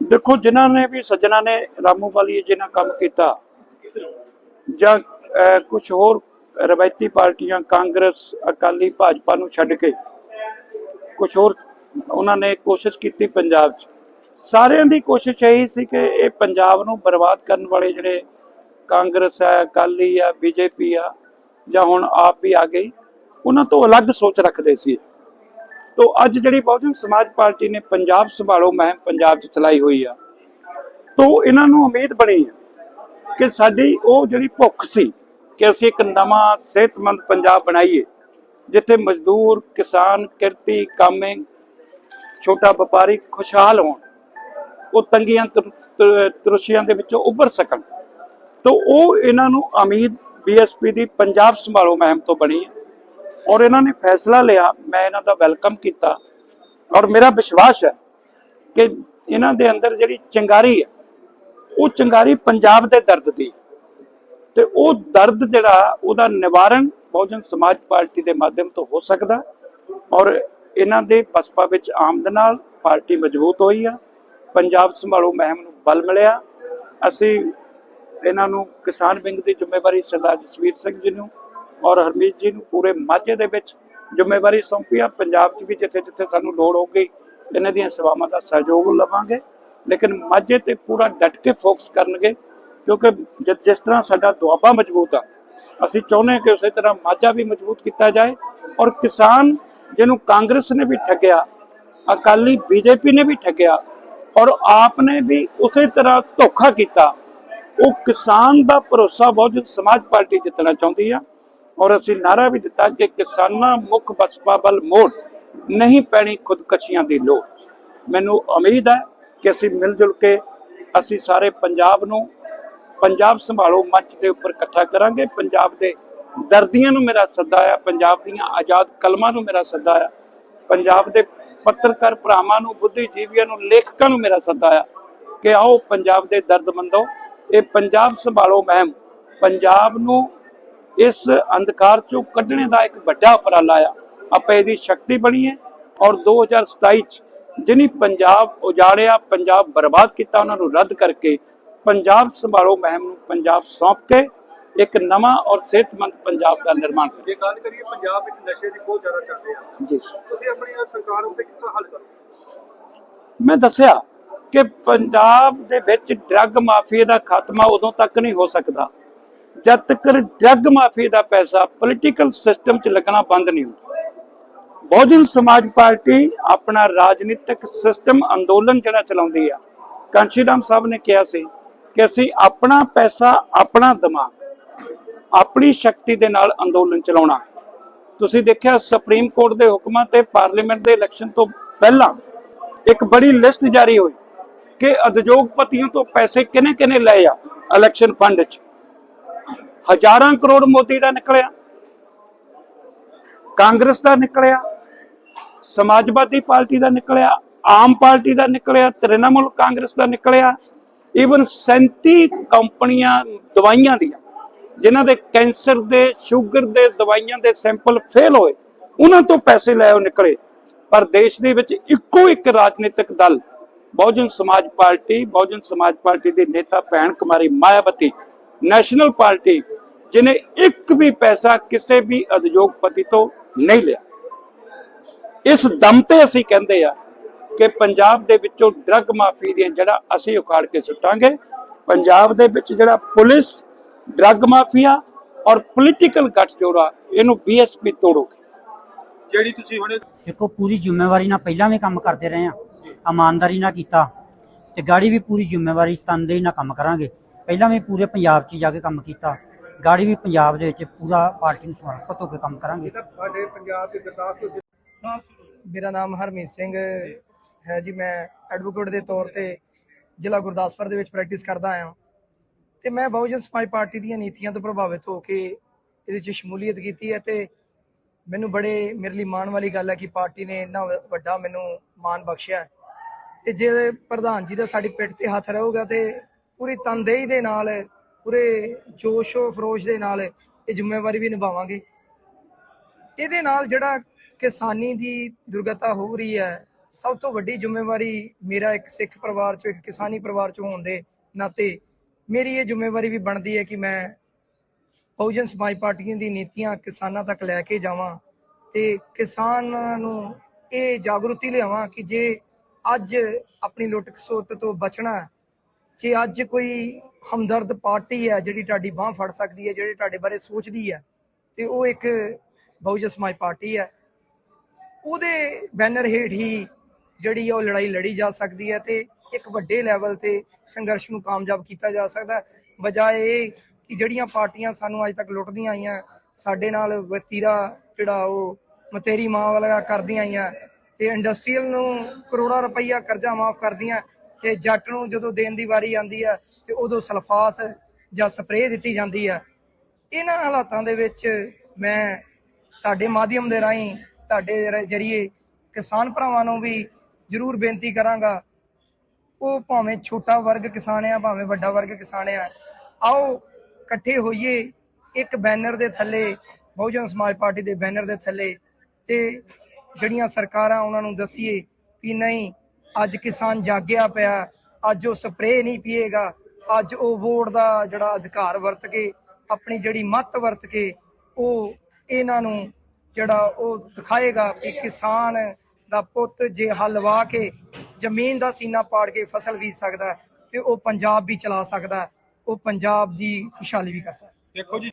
ਦੇਖੋ, ਜਿਨ੍ਹਾਂ ਨੇ ਵੀ ਸੱਜਣਾ ਨੇ, ਰਾਮੂ ਵਾਲੀ ਜਿਨ੍ਹਾਂ ਕੰਮ ਕੀਤਾ, ਜਾਂ ਕੁਝ ਹੋਰ ਰਵਾਇਤੀ ਪਾਰਟੀਆਂ, ਕਾਂਗਰਸ, ਅਕਾਲੀ ਭਾਜਪਾ ਨੂੰ ਛੱਡ ਕੇ ਕੁਝ ਹੋਰ ਉਹਨਾਂ ਨੇ ਕੋਸ਼ਿਸ਼ ਕੀਤੀ ਪੰਜਾਬ 'ਚ। ਸਾਰਿਆਂ ਦੀ ਕੋਸ਼ਿਸ਼ ਇਹੀ ਸੀ ਕਿ ਇਹ ਪੰਜਾਬ ਨੂੰ ਬਰਬਾਦ ਕਰਨ ਵਾਲੇ ਜਿਹੜੇ ਕਾਂਗਰਸ ਹੈ ਅਕਾਲੀ ਆ, ਬੀਜੇਪੀ ਆ, ਜਾਂ ਹੁਣ ਆਪ ਵੀ ਆ ਗਈ, ਉਹਨਾਂ ਤੋਂ ਅਲੱਗ ਸੋਚ ਰੱਖਦੇ ਸੀ। ਤੋ ਅੱਜ ਜਿਹੜੀ ਬਹੁਜਨ ਸਮਾਜ ਪਾਰਟੀ ਨੇ ਪੰਜਾਬ ਸੰਭਾਲੋ ਮਹਿਮ ਪੰਜਾਬ 'ਚ ਚਲਾਈ ਹੋਈ ਆ, ਤੋ ਇਹਨਾਂ ਨੂੰ ਉਮੀਦ ਬਣੀ ਹੈ ਕਿ ਸਾਡੀ ਉਹ ਜਿਹੜੀ ਭੁੱਖ ਸੀ ਕਿ ਅਸੀਂ ਇੱਕ ਨਵਾਂ ਸਿਹਤਮੰਦ ਪੰਜਾਬ ਬਣਾਈਏ, ਜਿੱਥੇ ਮਜ਼ਦੂਰ, ਕਿਸਾਨ, ਕਿਰਤੀ, ਕਾਮੇ, ਛੋਟਾ ਵਪਾਰੀ ਖੁਸ਼ਹਾਲ ਹੋਣ, ਉਹ ਤੰਗੀਆਂ ਤਰੁਸ਼ੀਆਂ ਦੇ ਵਿੱਚੋਂ ਉੱਭਰ ਸਕਣ। ਤੋ ਉਹ ਇਹਨਾਂ ਨੂੰ ਉਮੀਦ ਬੀਐਸਪੀ ਦੀ ਪੰਜਾਬ ਸੰਭਾਲੋ ਮਹਿਮ ਤੋਂ ਬਣੀ ਹੈ ਔਰ ਇਹਨਾਂ ਨੇ ਫੈਸਲਾ ਲਿਆ, ਮੈਂ ਇਹਨਾਂ ਦਾ ਵੈਲਕਮ ਕੀਤਾ। ਔਰ ਮੇਰਾ ਵਿਸ਼ਵਾਸ ਹੈ ਕਿ ਇਹਨਾਂ ਦੇ ਅੰਦਰ ਜਿਹੜੀ ਚੰਗਾਰੀ ਹੈ, ਉਹ ਚੰਗਾਰੀ ਪੰਜਾਬ ਦੇ ਦਰਦ ਦੀ। ਤੇ ਉਹ ਦਰਦ ਜਿਹੜਾ, ਉਹਦਾ ਨਿਵਾਰਣ ਬਹੁਜਨ ਸਮਾਜ ਪਾਰਟੀ ਦੇ ਮਾਧਿਅਮ ਤੋਂ ਹੋ ਸਕਦਾ ਔਰ ਇਹਨਾਂ ਦੇ ਬਸਪਾ ਵਿੱਚ ਆਮਦ ਨਾਲ ਪਾਰਟੀ ਮਜ਼ਬੂਤ ਹੋਈ ਆ। ਪੰਜਾਬ ਸੰਭਾਲੋ ਮਹਿਮ ਨੂੰ ਬਲ ਮਿਲਿਆ। ਅਸੀਂ ਇਹਨਾਂ ਨੂੰ ਕਿਸਾਨ ਵਿੰਗ ਦੀ ਜ਼ਿੰਮੇਵਾਰੀ ਸਰਦਾਰ ਜਸਵੀਰ ਸਿੰਘ ਜੀ ਨੂੰ ਔਰ ਹਰਮੀਤ ਜੀ ਨੂੰ ਪੂਰੇ ਮਾਝੇ ਦੇ ਵਿੱਚ ਜ਼ਿੰਮੇਵਾਰੀ ਸੌਂਪੀ ਆ। ਪੰਜਾਬ 'ਚ ਵੀ ਜਿੱਥੇ ਜਿੱਥੇ ਸਾਨੂੰ ਲੋੜ ਹੋਊਗੀ ਇਹਨਾਂ ਦੀਆਂ ਸੇਵਾਵਾਂ ਦਾ ਸਹਿਯੋਗ ਲਵਾਂਗੇ। ਲੇਕਿਨ ਮਾਝੇ ਤੇ ਪੂਰਾ ਡਟ ਕੇ ਫੋਕਸ ਕਰਨਗੇ, ਕਿਉਂਕਿ ਜਿਸ ਤਰ੍ਹਾਂ ਸਾਡਾ ਦੁਆਬਾ ਮਜ਼ਬੂਤ ਆ, ਅਸੀਂ ਚਾਹੁੰਦੇ ਹਾਂ ਕਿ ਉਸੇ ਤਰ੍ਹਾਂ ਮਾਝਾ ਵੀ ਮਜ਼ਬੂਤ ਕੀਤਾ ਜਾਏ। ਔਰ ਕਿਸਾਨ ਜਿਹਨੂੰ ਕਾਂਗਰਸ ਨੇ ਵੀ ਠੱਗਿਆ, ਅਕਾਲੀ ਬੀਜੇਪੀ ਨੇ ਵੀ ਠੱਗਿਆ, ਔਰ ਆਪ ਨੇ ਵੀ ਉਸੇ ਤਰ੍ਹਾਂ ਧੋਖਾ ਕੀਤਾ, ਉਹ ਕਿਸਾਨ ਦਾ ਭਰੋਸਾ ਬਹੁਜਨ ਸਮਾਜ ਪਾਰਟੀ ਜਿੱਤਣਾ ਚਾਹੁੰਦੀ ਆ। ਔਰ ਅਸੀਂ ਨਾਰਾ ਵੀ ਦਿੱਤਾ ਕਿ ਕਿਸਾਨਾਂ ਮੁੱਖ ਬਸਪਾ ਬਲ ਮੋੜ ਨਹੀਂ ਪੈਣੀ ਖੁਦਕਸ਼ੀਆਂ ਦੀ ਲੋੜ। ਮੈਨੂੰ ਉਮੀਦ ਹੈ ਕਿ ਅਸੀਂ ਮਿਲ ਜੁਲ ਕੇ ਅਸੀਂ ਸਾਰੇ ਪੰਜਾਬ ਨੂੰ ਪੰਜਾਬ ਸੰਭਾਲੋ ਮੰਚ ਦੇ ਉੱਪਰ ਇਕੱਠਾ ਕਰਾਂਗੇ। ਪੰਜਾਬ ਦੇ ਦਰਦੀਆਂ ਨੂੰ ਮੇਰਾ ਸੱਦਾ ਆ, ਪੰਜਾਬ ਦੀਆਂ ਆਜ਼ਾਦ ਕਲਮਾਂ ਨੂੰ ਮੇਰਾ ਸੱਦਾ ਆ, ਪੰਜਾਬ ਦੇ ਪੱਤਰਕਾਰ ਭਰਾਵਾਂ ਨੂੰ, ਬੁੱਧੀਜੀਵੀਆਂ ਨੂੰ, ਲੇਖਕਾਂ ਨੂੰ ਮੇਰਾ ਸੱਦਾ ਆ ਕਿ ਆਓ ਪੰਜਾਬ ਦੇ ਦਰਦਮੰਦੋ ਇਹ ਪੰਜਾਬ ਸੰਭਾਲੋ ਮਹਿਮ, ਪੰਜਾਬ ਨੂੰ ਇਸ ਅੰਧਕਾਰ ਚੋਂ ਕੱਢਣੇ ਦਾ ਇੱਕ ਵੱਡਾ ਉਪਰਾਲਾ ਆ। ਆਪਾਂ ਇਹਦੀ ਸ਼ਕਤੀ ਬਣੀਏ ਔਰ 2027 ਚ ਜਿਨੀ ਪੰਜਾਬ ਉਜਾੜਿਆ ਪੰਜਾਬ ਬਰਬਾਦ ਕੀਤਾ ਉਹਨਾਂ ਨੂੰ ਰੱਦ ਕਰਕੇ ਪੰਜਾਬ ਸੰਭਾਲੋ ਮਹਿਮ ਨੂੰ ਪੰਜਾਬ ਸੌਂਪ ਕੇ ਇੱਕ ਨਵਾਂ ਔਰ ਸਿਹਤਮੰਦ ਪੰਜਾਬ ਦਾ ਨਿਰਮਾਣ ਕਰੀਏ। ਜੇ ਗੱਲ ਕਰੀਏ ਪੰਜਾਬ ਵਿੱਚ ਨਸ਼ੇ ਦੀ ਬਹੁਤ ਜ਼ਿਆਦਾ ਚੱਲਦੇ ਆ। ਜੀ। ਤੁਸੀਂ ਆਪਣੀ ਸਰਕਾਰ ਉੱਤੇ ਕਿਸ ਤਰ੍ਹਾਂ ਹੱਲ ਕਰੋਗੇ? ਮੈਂ ਦੱਸਿਆ ਕਿ ਪੰਜਾਬ ਦੇ ਵਿੱਚ ਡਰੱਗ ਮਾਫੀਆ ਦਾ ਖਾਤਮਾ ਉਦੋਂ ਤੱਕ ਨਹੀਂ ਹੋ ਸਕਦਾ। ਜਦ ਤੱਕ ਡਰੱਗ ਮਾਫੀਆ ਦਾ ਪੈਸਾ ਪੋਲੀਟੀਕਲ ਸਿਸਟਮ 'ਚ ਲੱਗਣਾ ਬੰਦ ਨਹੀਂ ਹੁੰਦਾ। ਬਹੁਜਨ ਸਮਾਜ ਪਾਰਟੀ ਆਪਣਾ ਰਾਜਨੀਤਿਕ ਸਿਸਟਮ ਅੰਦੋਲਨ ਜਿਹੜਾ ਚਲਾਉਂਦੀ ਆ ਕਾਂਸ਼ੀਰਾਮ ਸਾਹਿਬ ਨੇ ਕਿਹਾ ਸੀ ਕਿ ਅਸੀਂ ਆਪਣਾ ਪੈਸਾ, ਆਪਣਾ ਦਿਮਾਗ, ਆਪਣੀ ਸ਼ਕਤੀ ਦੇ ਨਾਲ ਅੰਦੋਲਨ ਚਲਾਉਣਾ। ਤੁਸੀਂ ਦੇਖਿਆ ਸੁਪਰੀਮ ਕੋਰਟ ਦੇ ਹੁਕਮਾਂ ਤੇ ਪਾਰਲੀਮੈਂਟ ਦੇ ਇਲੈਕਸ਼ਨ ਤੋਂ ਪਹਿਲਾਂ ਇੱਕ ਬੜੀ ਲਿਸਟ ਜਾਰੀ ਹੋਈ ਕਿ ਉਦਯੋਗਪਤੀਆਂ ਤੋਂ ਪੈਸੇ ਕਿਨੇ ਕਿਨੇ ਲਏ ਆ ਇਲੈਕਸ਼ਨ ਫੰਡ 'ਚ। ਹਜ਼ਾਰਾਂ ਕਰੋੜ ਮੋਦੀ ਦਾ ਨਿਕਲਿਆ, ਕਾਂਗਰਸ ਦਾ ਨਿਕਲਿਆ, ਸਮਾਜਵਾਦੀ ਪਾਰਟੀ ਦਾ ਨਿਕਲਿਆ, ਆਮ ਪਾਰਟੀ ਦਾ ਨਿਕਲਿਆ, ਤ੍ਰਿਣਮੂਲ ਕਾਂਗਰਸ ਦਾ ਨਿਕਲਿਆ ਈਵਨ 37 ਕੰਪਨੀਆਂ ਦਵਾਈਆਂ ਦੀਆਂ, ਜਿਨ੍ਹਾਂ ਦੇ ਕੈਂਸਰ ਦੇ, ਸ਼ੂਗਰ ਦੇ ਦਵਾਈਆਂ ਦੇ ਸੈਂਪਲ ਫੇਲ ਹੋਏ, ਉਹਨਾਂ ਤੋਂ ਪੈਸੇ ਲੈ ਉਹ ਨਿਕਲੇ। ਪਰ ਦੇਸ਼ ਦੇ ਵਿੱਚ ਇੱਕੋ ਇੱਕ ਰਾਜਨੀਤਿਕ ਦਲ, ਬਹੁਜਨ ਸਮਾਜ ਪਾਰਟੀ, ਬਹੁਜਨ ਸਮਾਜ ਪਾਰਟੀ ਦੇ ਨੇਤਾ ਭੈਣ ਕੁਮਾਰੀ ਮਾਇਆਵਤੀ ਨੈਸ਼ਨਲ ਪਾਰਟੀ ਜਿਨੇ ਇੱਕ ਵੀ ਪੈਸਾ ਕਿਸੇ ਵੀ ਉਦਯੋਗਪਤੀ ਤੋਂ ਨਹੀਂ ਲਿਆ। ਇਸ ਦਮ ਤੇ ਅਸੀਂ ਕਹਿੰਦੇ ਆ ਕਿ ਪੰਜਾਬ ਦੇ ਵਿੱਚੋਂ ਡਰੱਗ ਮਾਫੀ ਦੀਆਂ ਜਿਹੜਾ ਅਸੀਂ ਉਖਾੜ ਕੇ ਸੁੱਟਾਂਗੇ। ਪੰਜਾਬ ਦੇ ਵਿੱਚ ਜਿਹੜਾ ਪੁਲਿਸ ਡਰੱਗ ਮਾਫੀਆ ਔਰ ਪੋਲੀਟੀਕਲ ਗੱਠਜੋੜਾ ਇਹਨੂੰ ਬੀਐਸਪੀ ਤੋੜੋਗੇ। ਜਿਹੜੀ ਤੁਸੀਂ ਹੁਣੇ ਦੇਖੋ ਪੂਰੀ ਜ਼ਿੰਮੇਵਾਰੀ ਨਾਲ ਪਹਿਲਾਂ ਵੀ ਕੰਮ ਕਰਦੇ ਰਹੇ ਆ। ਇਮਾਨਦਾਰੀ ਨਾਲ ਕੀਤਾ ਤੇ ਗਾੜੀ ਵੀ ਪੂਰੀ ਜ਼ਿੰਮੇਵਾਰੀ ਤਨਦੇਹੀ ਨਾਲ ਕੰਮ ਕਰਾਂਗੇ। ਪਹਿਲਾਂ ਵੀ ਪੂਰੇ ਪੰਜਾਬ 'ਚ ਜਾ ਕੇ ਕੰਮ ਕੀਤਾ। ਗਾੜੀ ਵੀ ਪੰਜਾਬ ਦੇ ਵਿੱਚ ਪੂਰਾ ਪਾਰਟੀ ਨੂੰ ਸਮਰਪਿਤ ਹੋ ਕੇ ਕੰਮ ਕਰਾਂਗੇ। ਸਾਡੇ ਪੰਜਾਬ ਦੇ ਗੁਰਦਾਸਪੁਰ ਜ਼ਿਲ੍ਹੇ ਮੇਰਾ ਨਾਮ ਹਰਮੀਤ ਸਿੰਘ ਹੈ ਜੀ। ਮੈਂ ਐਡਵੋਕੇਟ ਦੇ ਤੌਰ ਤੇ ਜ਼ਿਲ੍ਹਾ ਗੁਰਦਾਸਪੁਰ ਦੇ ਵਿੱਚ ਪ੍ਰੈਕਟਿਸ ਕਰਦਾ ਆਇਆ। ਤੇ ਮੈਂ ਬਹੁਜਨ ਸਮਾਜ ਪਾਰਟੀ ਦੀਆਂ ਨੀਤੀਆਂ ਤੋਂ ਪ੍ਰਭਾਵਿਤ ਹੋ ਕੇ ਇਹਦੇ ਵਿੱਚ ਸ਼ਮੂਲੀਅਤ ਕੀਤੀ ਹੈ ਤੇ ਮੈਨੂੰ ਬੜੇ ਮੇਰੇ ਲਈ ਮਾਣ ਵਾਲੀ ਗੱਲ ਹੈ ਕਿ ਪਾਰਟੀ ਨੇ ਇੰਨਾ ਵ- ਵੱਡਾ ਮੈਨੂੰ ਮਾਣ ਬਖਸ਼ਿਆ ਤੇ ਜੇ ਪ੍ਰਧਾਨ ਜੀ ਦਾ ਸਾਡੀ ਪਿੱਠ ਤੇ ਹੱਥ ਰਹੂਗਾ ਤੇ ਪੂਰੀ ਤਨਦੇਹੀ ਦੇ ਨਾਲ, ਪੂਰੇ ਜੋਸ਼ੋ ਫਰੋਸ਼ ਦੇ ਨਾਲ ਇਹ ਜ਼ਿੰਮੇਵਾਰੀ ਵੀ ਨਿਭਾਵਾਂਗੇ। ਇਹਦੇ ਨਾਲ ਜਿਹੜਾ ਕਿਸਾਨੀ ਦੀ ਦੁਰਗਤਾ ਹੋ ਰਹੀ ਹੈ, ਸਭ ਤੋਂ ਵੱਡੀ ਜ਼ਿੰਮੇਵਾਰੀ ਮੇਰਾ ਇੱਕ ਸਿੱਖ ਪਰਿਵਾਰ ਚੋਂ, ਇੱਕ ਕਿਸਾਨੀ ਪਰਿਵਾਰ ਚੋਂ ਹੋਣ ਦੇ ਨਾਤੇ ਮੇਰੀ ਇਹ ਜ਼ਿੰਮੇਵਾਰੀ ਵੀ ਬਣਦੀ ਹੈ ਕਿ ਮੈਂ ਬਹੁਜਨ ਸਮਾਜ ਪਾਰਟੀਆਂ ਦੀ ਨੀਤੀਆਂ ਕਿਸਾਨਾਂ ਤੱਕ ਲੈ ਕੇ ਜਾਵਾਂ ਤੇ ਕਿਸਾਨਾਂ ਨੂੰ ਇਹ ਜਾਗਰੂਕਤੀ ਲਿਆਵਾਂ ਕਿ ਜੇ ਅੱਜ ਆਪਣੀ ਲੁੱਟ ਖਸੁੱਟ ਤੋਂ ਬਚਣਾ ਜੇ ਅੱਜ ਕੋਈ ਹਮਦਰਦ ਪਾਰਟੀ ਹੈ ਜਿਹੜੀ ਤੁਹਾਡੀ ਬਾਹ ਫੜ ਸਕਦੀ ਹੈ, ਜਿਹੜੀ ਤੁਹਾਡੇ ਬਾਰੇ ਸੋਚਦੀ ਹੈ, ਤੇ ਉਹ ਇੱਕ ਬਹੁਜਨ ਸਮਾਜ ਪਾਰਟੀ ਹੈ। ਉਹਦੇ ਬੈਨਰ ਹੇਠ ਹੀ ਜਿਹੜੀ ਆ ਉਹ ਲੜਾਈ ਲੜੀ ਜਾ ਸਕਦੀ ਹੈ ਤੇ ਇੱਕ ਵੱਡੇ ਲੈਵਲ ਤੇ ਸੰਘਰਸ਼ ਨੂੰ ਕਾਮਯਾਬ ਕੀਤਾ ਜਾ ਸਕਦਾ ਬਜਾਏ ਇਹ ਕਿ ਜਿਹੜੀਆਂ ਪਾਰਟੀਆਂ ਸਾਨੂੰ ਅੱਜ ਤੱਕ ਲੁੱਟਦੀਆਂ ਆਈਆਂ, ਸਾਡੇ ਨਾਲ ਵਤੀਰਾ ਜਿਹੜਾ ਉਹ ਮਤੇਰੀ ਮਾਂ ਵਾਲਾ ਕਰਦੀਆਂ ਆਈਆਂ ਤੇ ਇੰਡਸਟਰੀਅਲ ਨੂੰ ਕਰੋੜਾਂ ਰੁਪਈਆ ਕਰਜ਼ਾ ਮਾਫ ਕਰਦੀਆਂ ਤੇ ਜੱਟ ਨੂੰ ਜਦੋਂ ਦੇਣ ਦੀ ਵਾਰੀ ਆਉਂਦੀ ਹੈ ਤੇ ਉਦੋਂ ਸਲਫਾਸ ਜਾਂ ਸਪਰੇਅ ਦਿੱਤੀ ਜਾਂਦੀ ਹੈ ਇਹਨਾਂ ਹਾਲਾਤਾਂ ਦੇ ਵਿੱਚ ਮੈਂ ਤੁਹਾਡੇ ਮਾਧਿਅਮ ਦੇ ਰਾਹੀਂ ਤੁਹਾਡੇ ਜਰੀਏ ਕਿਸਾਨ ਭਰਾਵਾਂ ਨੂੰ ਵੀ ਜ਼ਰੂਰ ਬੇਨਤੀ ਕਰਾਂਗਾ। ਉਹ ਭਾਵੇਂ ਛੋਟਾ ਵਰਗ ਕਿਸਾਨ ਆ, ਭਾਵੇਂ ਵੱਡਾ ਵਰਗ ਕਿਸਾਨ ਆ, ਆਓ ਇਕੱਠੇ ਹੋਈਏ, ਇੱਕ ਬੈਨਰ ਦੇ ਥੱਲੇ, ਬਹੁਜਨ ਸਮਾਜ ਪਾਰਟੀ ਦੇ ਬੈਨਰ ਦੇ ਥੱਲੇ ਤੇ ਜਿਹੜੀਆਂ ਸਰਕਾਰਾਂ ਉਹਨਾਂ ਨੂੰ ਦਸੀਏ ਵੀ ਨਹੀਂ ਅੱਜ ਕਿਸਾਨ ਜਾਗਿਆ ਪਿਆ ਅੱਜ ਉਹ ਸਪਰੇਅ ਨਹੀਂ ਪੀਏਗਾ ਅੱਜ ਉਹ ਵੋਟ ਦਾ ਜਿਹੜਾ ਅਧਿਕਾਰ ਵਰਤ ਕੇ ਆਪਣੀ ਜਿਹੜੀ ਮੱਤ ਵਰਤ ਕੇ ਉਹ ਇਹਨਾਂ ਨੂੰ ਜਿਹੜਾ ਉਹ ਦਿਖਾਏਗਾ ਕਿ ਕਿਸਾਨ ਦਾ ਪੁੱਤ ਜੇ ਹਲਵਾ ਕੇ ਜ਼ਮੀਨ ਦਾ ਸੀਨਾ ਪਾੜ ਕੇ ਫਸਲ ਬੀਜ ਸਕਦਾ ਹੈ, ਤੇ ਉਹ ਪੰਜਾਬ ਵੀ ਚਲਾ ਸਕਦਾ ਉਹ ਪੰਜਾਬ ਦੀ ਖੁਸ਼ਹਾਲੀ ਵੀ ਕਰ ਸਕਦਾ ਦੇਖੋ ਜੀ